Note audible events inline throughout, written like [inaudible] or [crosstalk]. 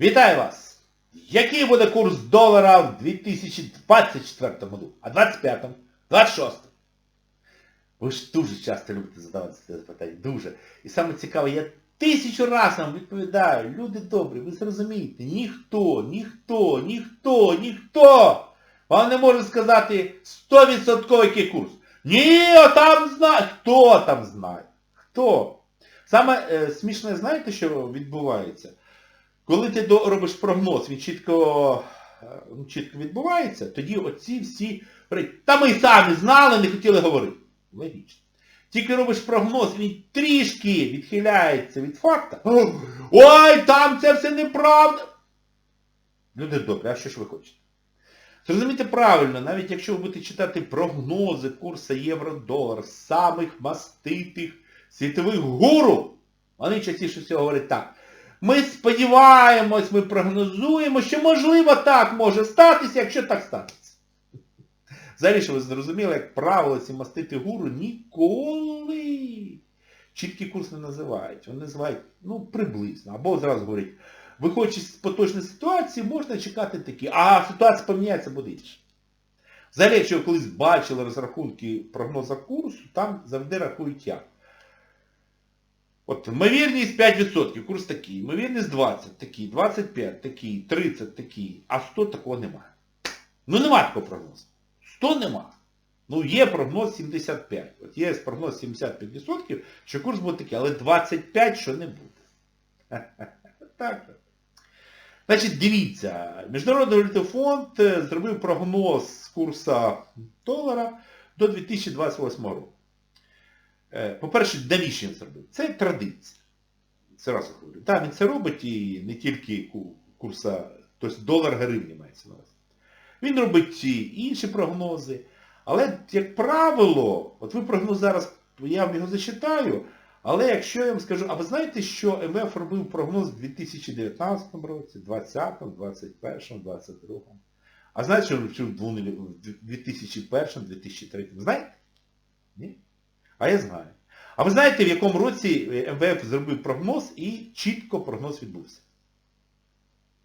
Вітаю вас! Який буде курс долара в 2024 году? А 25-му? 26-му? Ви ж дуже часто любите задавати це питання. Дуже. І саме цікаве, я тисячу разів вам відповідаю, люди добрі, ви зрозумієте, ніхто, ніхто, ніхто, ніхто вам не може сказати 100% який курс. Ні, там знає. Хто там знає? Хто? Саме е, смішне, знаєте, що відбувається? Коли ти робиш прогноз, він чітко, е, ну, чітко відбувається, тоді оці всі та ми самі знали, не хотіли говорити. Логічно. Тільки робиш прогноз, він трішки відхиляється від факта. Ой, там це все неправда. Люди добрі, а що ж ви хочете? Зрозумійте правильно, навіть якщо ви будете читати прогнози курсу євро-долар самих маститих світових гуру, вони частіше всього говорять так. Ми сподіваємось, ми прогнозуємо, що можливо так може статися, якщо так станеться. Взагалі, що ви зрозуміли, як правило, ці мастити гуру ніколи чіткий курс не називають. Вони називають, ну, приблизно. Або зразу говорять, виходячи з поточної ситуації, можна чекати такі, а ситуація поміняється, буде інше. Взагалі, якщо ви колись бачили розрахунки прогноза курсу, там завжди рахують як. От ймовірність 5%, курс такий, ймовірність 20, такий, 25, такий, 30, такий, а 100 такого немає. Ну нема такого прогнозу. 100 нема. Ну є прогноз 75. От є прогноз 75%, що курс буде такий, але 25 що не буде. [laughs] Так. Значить, дивіться, Міжнародний валютний фонд е, зробив прогноз курсу долара до 2028 року. Е, По-перше, навіщо він зробив? Це традиція. Це раз говорю. Так, він це робить і не тільки курса, тобто долар гривні мається на увазі. Він робить і інші прогнози. Але, як правило, от ви прогноз зараз, я вам його зачитаю, але якщо я вам скажу, а ви знаєте, що МВФ робив прогноз в 2019 році, 2020, 2021, 2022? А знаєте, що він вчив в 2001, 2003? Знаєте? Ні? А я знаю. А ви знаєте, в якому році МВФ зробив прогноз і чітко прогноз відбувся?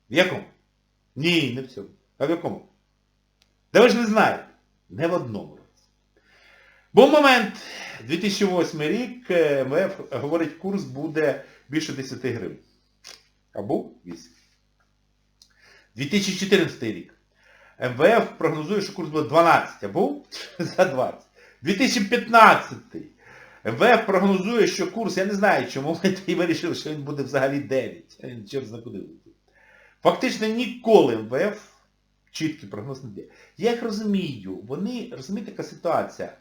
В якому? Ні, не в цьому. А в якому? Да ви ж не знаєте. Не в одному році. Був момент, 2008 рік, е, МВФ говорить, курс буде більше 10 гривень. А був 8. 2014 рік. МВФ прогнозує, що курс буде 12, а був за 20. 2015. МВФ прогнозує, що курс, я не знаю, чому ми [laughs] вирішили, що він буде взагалі 9. А Він через буде. Фактично ніколи МВФ чіткий прогноз не дає. Я їх розумію, вони, розумієте, яка ситуація?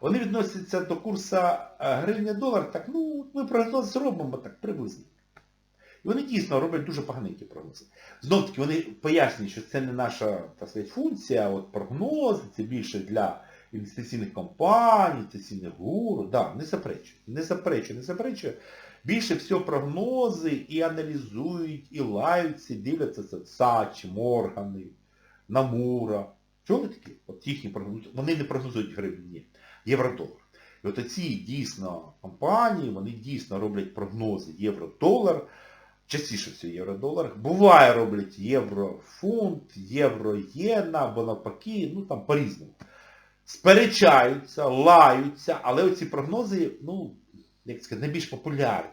Вони відносяться до курсу гривня-долар, так, ну, ми прогноз зробимо так приблизно. І вони дійсно роблять дуже поганенькі прогнози. Знов таки, вони пояснюють, що це не наша так сказати, функція, от прогнози, це більше для інвестиційних компаній, інвестиційних гуру. Да, не заперечую, не заперечую, не заперечую. Більше всього прогнози і аналізують, і лаються, і дивляться це Сачі, Моргани, Намура. Чули такі? От їхні прогнози. Вони не прогнозують гривні, ні. Євро-долар. І от оці дійсно компанії, вони дійсно роблять прогнози євро-долар, частіше всього євро-долар. Буває роблять євро-фунт, євро-єна, або навпаки, ну там по-різному. Сперечаються, лаються, але оці прогнози, ну, як сказати, найбільш популярні.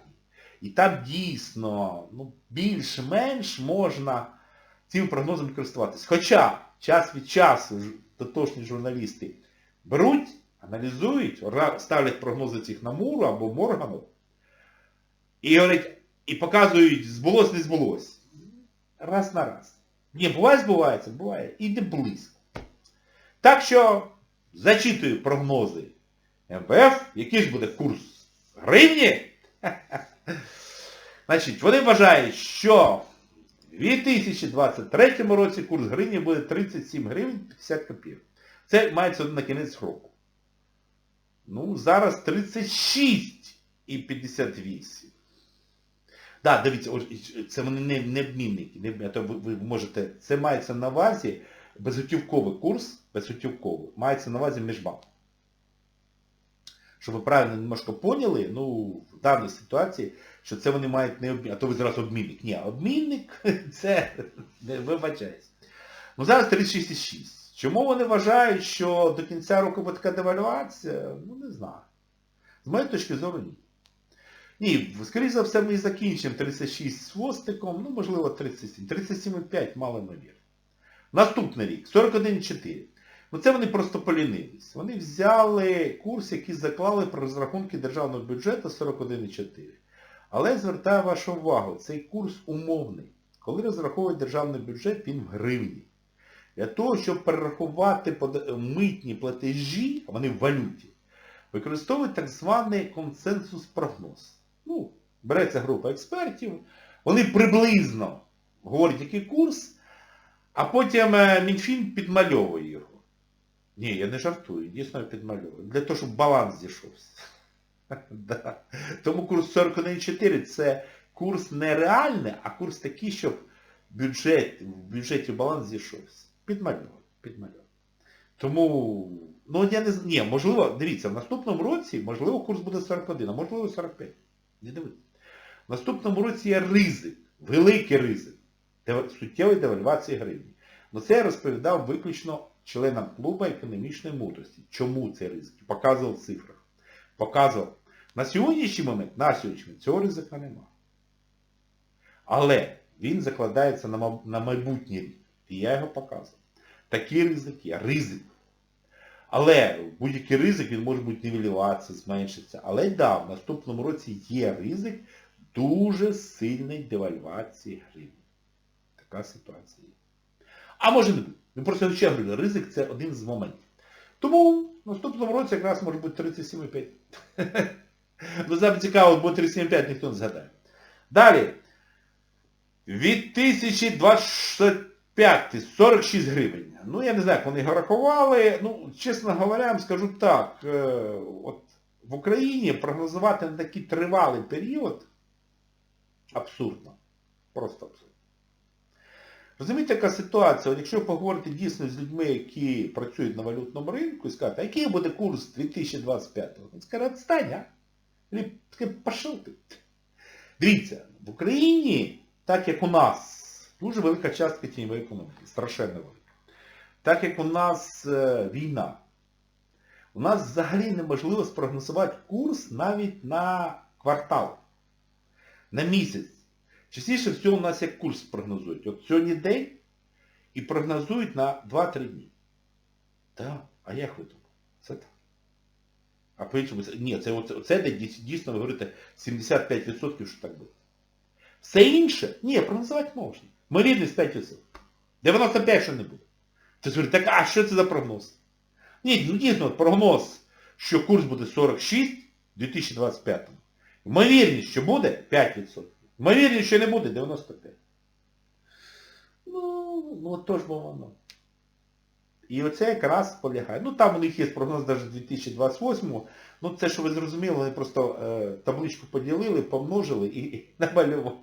І там дійсно, ну, більш-менш можна цим прогнозом користуватись. Хоча час від часу дотошні журналісти беруть, аналізують, ставлять прогнози цих Намуру або Моргану і говорять, і показують, збулось, не збулось. Раз на раз. Ні, буває, збувається, буває. І не близько. Так що зачитую прогнози МВФ, який ж буде курс гривні. [laughs] Значить, вони вважають, що в 2023 році курс гривні буде 37 гривень 50 копійок. Це мається на кінець року. Ну, зараз 36 і 58. Так, да, дивіться, це вони не, не обмінники, не, то ви, ви можете, це мається на увазі безготівковий курс, безготівковий, мається на увазі міжбанк. щоб ви правильно немножко поняли, ну, в даній ситуації, що це вони мають не обмінник, а то ви зразу обмінник. Ні, обмінник [laughs] це, не вибачаюсь. Ну зараз 36,6. Чому вони вважають, що до кінця року буде така девальвація? Ну не знаю. З моєї точки зору ні. Ні, скоріше за все ми і закінчимо 36 з хвостиком, ну можливо 37. 37,5 мало ймовірно. Наступний рік, 41,4. Ну це вони просто полінились. Вони взяли курс, який заклали про розрахунки державного бюджету 41,4. Але звертаю вашу увагу, цей курс умовний. Коли розраховують державний бюджет, він в гривні. Для того, щоб перерахувати митні платежі, а вони в валюті, використовують так званий консенсус-прогноз. Ну, береться група експертів, вони приблизно говорять, який курс, а потім е, Мінфін підмальовує його. Ні, я не жартую, дійсно підмальовую. Для того, щоб баланс зійшовся. [laughs] Да. Тому курс 41,4 це курс не реальний, а курс такий, щоб бюджет, в бюджеті баланс зійшовся. Підмальовую, підмальовую. Тому, ну я не знаю, ні, можливо, дивіться, в наступному році, можливо, курс буде 41, а можливо 45. Не дивіться. В наступному році є ризик, великий ризик суттєвої девальвації гривні. Ну це я розповідав виключно членам клубу економічної мудрості. Чому цей ризик? Показував в цифрах. Показував. На сьогоднішній момент, на сьогоднішній момент, цього ризика нема. Але він закладається на, майбутній рік. І я його показував. Такий ризик є. Ризик. Але будь-який ризик, він може бути нівелюватися, зменшиться. Але да, в наступному році є ризик дуже сильної девальвації гривні. Така ситуація. А може не бути. Ну просто ще говорю, ризик це один з моментів. Тому в наступному році якраз може бути 37,5. Ну зараз цікаво, бо 37,5 ніхто не згадає. Далі. Від 1025 46 гривень. Ну я не знаю, як вони його рахували. Ну, чесно говоря, скажу так. е, От в Україні прогнозувати на такий тривалий період абсурдно. Просто абсурдно. Розумієте, яка ситуація? От якщо поговорити дійсно з людьми, які працюють на валютному ринку, і сказати, а який буде курс 2025-го? Він скаже, відстань, а? Пішов ти. Дивіться, в Україні, так як у нас, дуже велика частка тіньової економіки, страшенно велика. Так як у нас е, війна, у нас взагалі неможливо спрогнозувати курс навіть на квартал, на місяць. Частіше всього у нас як курс прогнозують. От сьогодні день і прогнозують на 2-3 дні. Так, а як ви думаєте? Це так. А по-іншому, ні, це, оце, де дійсно ви говорите 75% що так буде. Все інше, ні, прогнозувати можна. Мирідність 5%. 95% що не буде. Ти говорить, так а що це за прогноз? Ні, ну дійсно, прогноз, що курс буде 46 в 2025. Ймовірність, що буде 5%. Ймовірність, що не буде 95. Ну, ну то ж бо воно. І оце якраз полягає. Ну там у них є прогноз навіть 2028 Ну це, що ви зрозуміли, вони просто е, табличку поділили, помножили і, і [laughs] намалювали.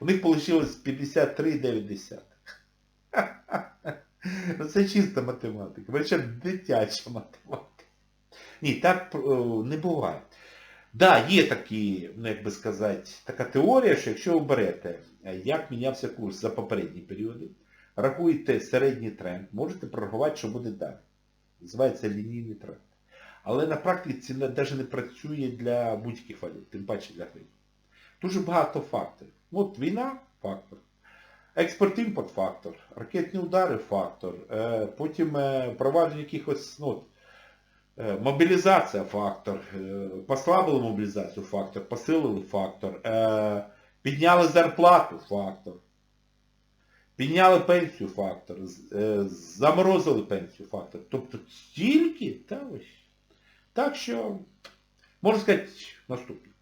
У них вийшло 53,9. [laughs] Ну це чиста математика. Причому дитяча математика. Ні, так е, не буває. Да, є такі, ну як би сказати, така теорія, що якщо ви берете, е, як мінявся курс за попередні періоди, рахуєте середній тренд, можете прорахувати, що буде далі. Називається лінійний тренд. Але на практиці не- навіть не працює для будь-яких валют, тим паче для гривень. Дуже багато факторів. От війна фактор. Експорт-імпорт фактор, ракетні удари фактор, е, потім е, провадження якихось, ну, мобілізація фактор, е, послабили мобілізацію фактор, посилили фактор, е, підняли зарплату фактор, підняли пенсію фактор, заморозили пенсію фактор. Тобто стільки, та ось. Так що, можна сказати, наступне.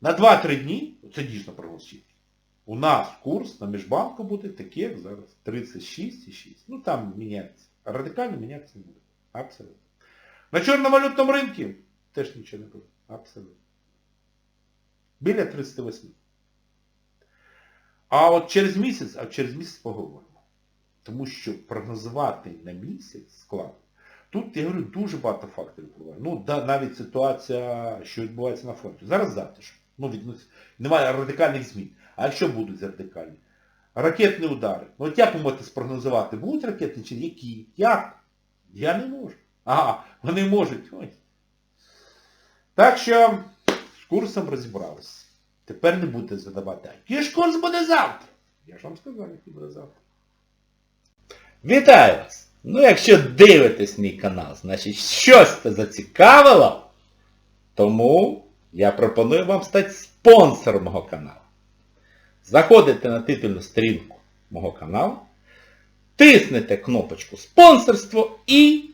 На 2-3 дні, це дійсно прогноз у нас курс на міжбанку буде такий, як зараз. 36,6. Ну там міняється. Радикально мінятися не буде. Абсолютно. На чорновалютному ринку теж нічого не буде. Абсолютно. Біля 38. А от через місяць, а через місяць поговоримо. Тому що прогнозувати на місяць складно. Тут, я говорю, дуже багато факторів впливає. Ну, да, навіть ситуація, що відбувається на фронті. Зараз затишок. Ну, від, немає радикальних змін. А якщо будуть радикальні? Ракетні удари. Ну от як ви можете спрогнозувати, будуть ракетні чи які? Як? Я не можу. Ага, вони можуть. Ой. Так що з курсом розібралися. Тепер не будете задавати, який ж курс буде завтра? Я ж вам сказав, який буде завтра. Вітаю вас! Ну якщо дивитесь мій канал, значить щось це зацікавило, тому я пропоную вам стати спонсором мого каналу. Заходите на титульну сторінку мого каналу, тиснете кнопочку спонсорство і